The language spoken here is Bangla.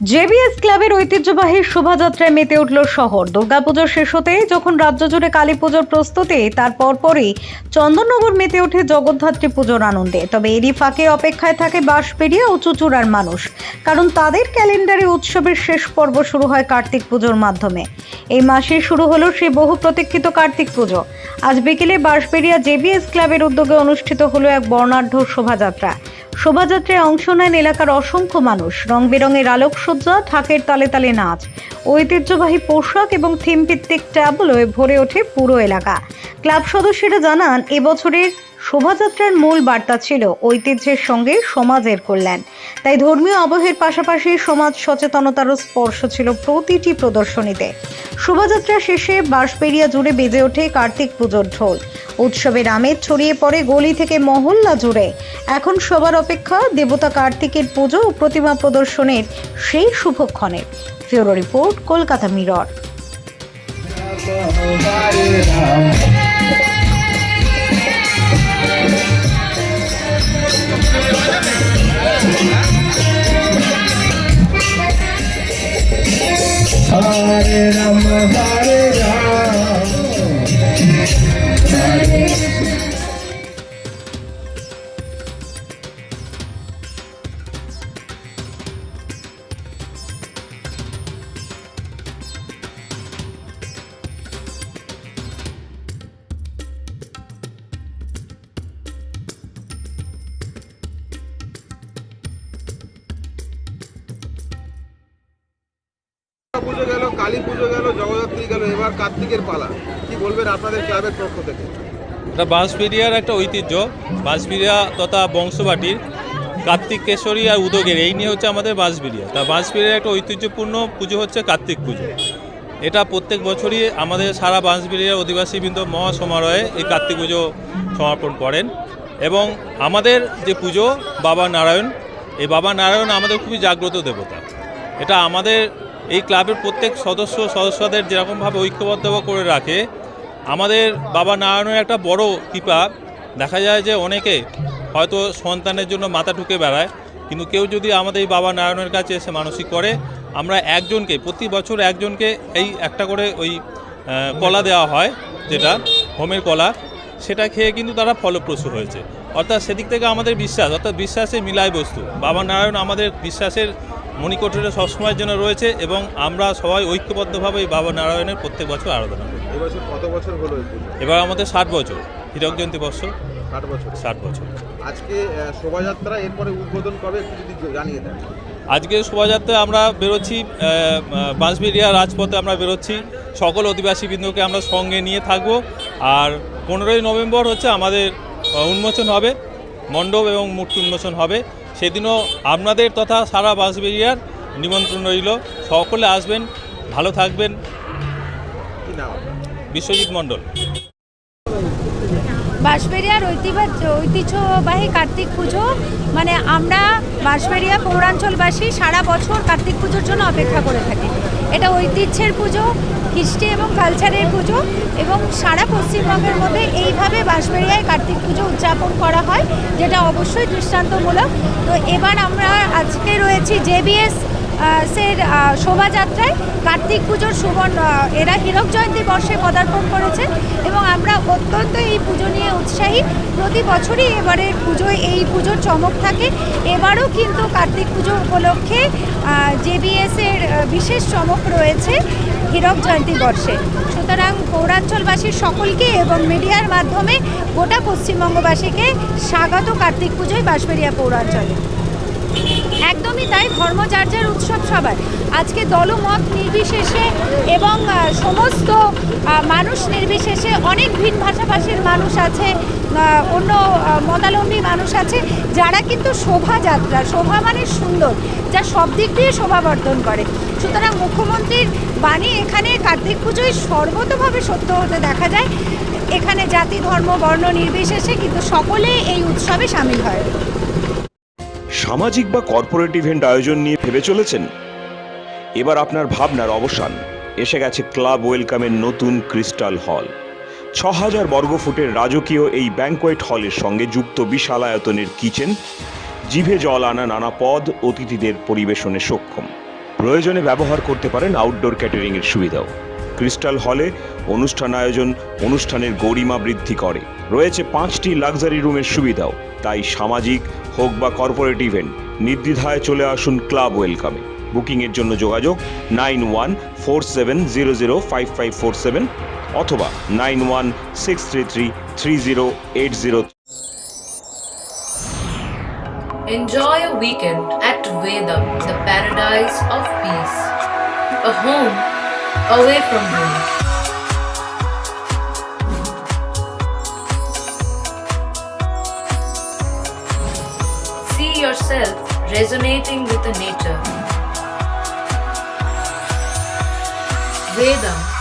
জেবিএস ক্লাবের ঐতিহ্যবাহী শোভাযাত্রায় মেতে উঠল শহর। দুর্গাপুজোর শেষ হতেই যখন রাজ্য জুড়ে কালী পুজোর প্রস্তুতি, তার পরপরই চন্দননগর মেতে ওঠে জগদ্ধাত্রী পুজোর আনন্দে। তবে এরই ফাঁকে অপেক্ষায় থাকে বাঁশবেরিয়া ও চুচুড়ার মানুষ। কারণ তাদের ক্যালেন্ডারে উৎসবের শেষ পর্ব শুরু হয় কার্তিক পুজোর মাধ্যমে। এই মাসে শুরু হলো সেই বহু প্রতীক্ষিত কার্তিক পুজো। আজ বিকেলে বাঁশবেরিয়া জেবিএস ক্লাবের উদ্যোগে অনুষ্ঠিত হলো এক বর্ণাঢ্য শোভাযাত্রা। শোভাযাত্রায় অংশ নেন এলাকার অসংখ্য মানুষ। রং বেরঙের আলোকসজ্জা ঢাকের তালে তালে নাচ, ঐতিহ্যবাহী পোশাক এবং থিম ভিত্তিক ট্যাবলোয় ভরে ওঠে পুরো এলাকা। ক্লাব সদস্যরা জানান, এবছরের শোভাযাত্রার মূল বার্তা ছিল ঐতিহ্যের সঙ্গে সমাজের কল্যাণ তাই ধর্মীয় আবহের পাশাপাশি সমাজ সচেতনতারও স্পর্শ ছিল প্রতিটি প্রদর্শনীতে শোভাযাত্রা শেষে বাঁশবেরিয়া জুড়ে বেজে ওঠে কার্তিক পুজোর ঢোল উৎসবের আমেজ ছড়িয়ে পড়ে গলি থেকে মহল্লা জুড়ে এখন সবার অপেক্ষা দেবতা কার্তিকের পুজো ও প্রতিমা প্রদর্শনের সেই শুভক্ষণের bureau report Kolkata mirror Kali Puja গেল, জগদ্ধাত্রী গেল, এবার কার্তিকের পালা। কি বলবেন আপনাদের ক্লাবের পক্ষ থেকে? এটা বাঁশবেরিয়ার একটা ঐতিহ্য বাঁশবেরিয়া তথা বংশবাটির কার্তিক কেশরী আর উদগের, এই নিয়ে হচ্ছে আমাদের বাঁশবেরিয়া তা বাঁশবেরিয়ার একটা ঐতিহ্যপূর্ণ পুজো হচ্ছে কার্তিক পুজো। এটা প্রত্যেক বছরই আমাদের সারা বাঁশবেরিয়ার অধিবাসীবৃন্দ মহাসমারোহে এই কার্তিক পুজো সমর্পণ করেন। এবং আমাদের যে পুজো, বাবা নারায়ণ, এই বাবা নারায়ণ আমাদের খুবই জাগ্রত দেবতা। এটা আমাদের এই ক্লাবের প্রত্যেক সদস্য সদস্যদের যেরকমভাবে ঐক্যবদ্ধ করে রাখে, আমাদের বাবা নারায়ণের একটা বড় কৃপা। দেখা যায় যে অনেকে হয়তো সন্তানের জন্য মাথা ঢুকে বেড়ায়, কিন্তু কেউ যদি আমাদের এই বাবা নারায়ণের কাছে এসে মানসিক করে, আমরা একজনকে, প্রতি বছর একজনকে এই একটা করে ওই কলা দেওয়া হয়, যেটা হোমের কলা, সেটা খেয়ে কিন্তু তারা ফলপ্রসূ হয়েছে। অর্থাৎ সেদিক থেকে আমাদের বিশ্বাস, অর্থাৎ বিশ্বাসে মিলায় বস্তু। বাবা নারায়ণ আমাদের বিশ্বাসের মণিকোটরে সবসময়ের জন্য রয়েছে এবং আমরা সবাই ঐক্যবদ্ধভাবে এই বাবা নারায়ণের প্রত্যেক বছর আরাধনা করি। এবছর কত বছর হলো এবার আমাদের ষাট বছর হীরক জয়ন্তী বর্ষ। ষাট বছর। ষাট বছর। আজকে শোভাযাত্রা এরপরে উদ্বোধন কবে একটু যদি জানিয়ে দেন। আজকে শোভাযাত্রায় আমরা বেরোচ্ছি বাঁশবেরিয়া রাজপথে আমরা বেরোচ্ছি। সকল অধিবাসীবৃন্দকে আমরা সঙ্গে নিয়ে থাকব। আর পনেরোই নভেম্বর হচ্ছে আমাদের উন্মোচন হবে মণ্ডপ এবং মূর্তি উন্মোচন হবে। সেদিনও আপনাদের তথা সারা বাঁশবেরিয়ার নিমন্ত্রণ রইল। সকলে আসবেন, ভালো থাকবেন? বিশ্বজিৎ মণ্ডল। বাঁশবেরিয়ার ঐতিহ্য ঐতিহ্যবাহী কার্তিক পুজো মানে আমরা বাঁশবেরিয়া পৌরাঞ্চলবাসী সারা বছর কার্তিক পুজোর জন্য অপেক্ষা করে থাকি। এটা ঐতিহ্যের পুজো কৃষ্টি এবং কালচারের পুজো এবং সারা পশ্চিমবঙ্গের মধ্যে এইভাবে বাঁশবেরিয়ায় কার্তিক পুজো উদযাপন করা হয়, যেটা অবশ্যই দৃষ্টান্তমূলক। তো এবার আমরা আজকে রয়েছি জেবিএস সের শোভাযাত্রায়। কার্তিক পুজোর সুবর্ণ এরা হীরক জয়ন্তী বর্ষে পদার্পণ করেছে এবং আমরা অত্যন্ত এই পুজো নিয়ে উৎসাহী। প্রতি বছরই এবারের পুজোয় এই পুজোর চমক থাকে। এবারও কিন্তু কার্তিক পুজো উপলক্ষে জেবিএস এর আহ, বিশেষ চমক রয়েছে হীরক জয়ন্তী বর্ষে। সুতরাং পৌরাঞ্চলবাসীর সকলকে এবং মিডিয়ার মাধ্যমে গোটা পশ্চিমবঙ্গবাসীকে স্বাগত কার্তিক পুজোয় বাঁশবেরিয়া পৌরাঞ্চলে। একদমই তাই ধর্ম উৎসব সবার। আজকে দলমত নির্বিশেষে এবং সমস্ত মানুষ নির্বিশেষে অনেক ভিন ভাষাভাষীর মানুষ আছে অন্য মতালম্বী মানুষ আছে, যারা কিন্তু শোভাযাত্রা, শোভা মানে সুন্দর, যা সব দিক দিয়ে শোভাবর্ধন করে। সুতরাং মুখ্যমন্ত্রীর বাণী এখানে কার্তিক পুজোয় সর্বতভাবে সত্য হতে দেখা যায়। এখানে জাতি, ধর্ম, বর্ণ নির্বিশেষে কিন্তু সকলে এই উৎসবে সামিল হয়। সামাজিক বা কর্পোরেট ইভেন্ট আয়োজন নিয়ে ভেবে চলেছেন? এবার আপনার ভাবনার অবসান। এসে গেছে ক্লাব ওয়েলকামের নতুন ক্রিস্টাল হল। ছ হাজার বর্গফুটের রাজকীয় এই ব্যাংকোয়েট হলের সঙ্গে যুক্ত বিশাল আয়তনের কিচেন জিভে জল আনা নানা পদ অতিথিদের পরিবেশনে সক্ষম। প্রয়োজনে ব্যবহার করতে পারেন আউটডোর ক্যাটারিংয়ের সুবিধাও। ক্রিস্টাল হলে অনুষ্ঠান আয়োজন অনুষ্ঠানের গরিমা বৃদ্ধি করে। রয়েছে পাঁচটি লাক্সারি রুমের সুবিধাও। তাই সামাজিক হোক বা কর্পোরেট ইভেন্ট নির্দ্বিধায় চলে আসুন ক্লাব ওয়েলকামে বুকিংয়ের জন্য যোগাযোগ nine one four seven zero zero five five four seven অথবা nine one six three three three zero eight zero Enjoy a weekend at Vedam, the paradise of peace. A home away from home. See yourself resonating with the nature. Vedam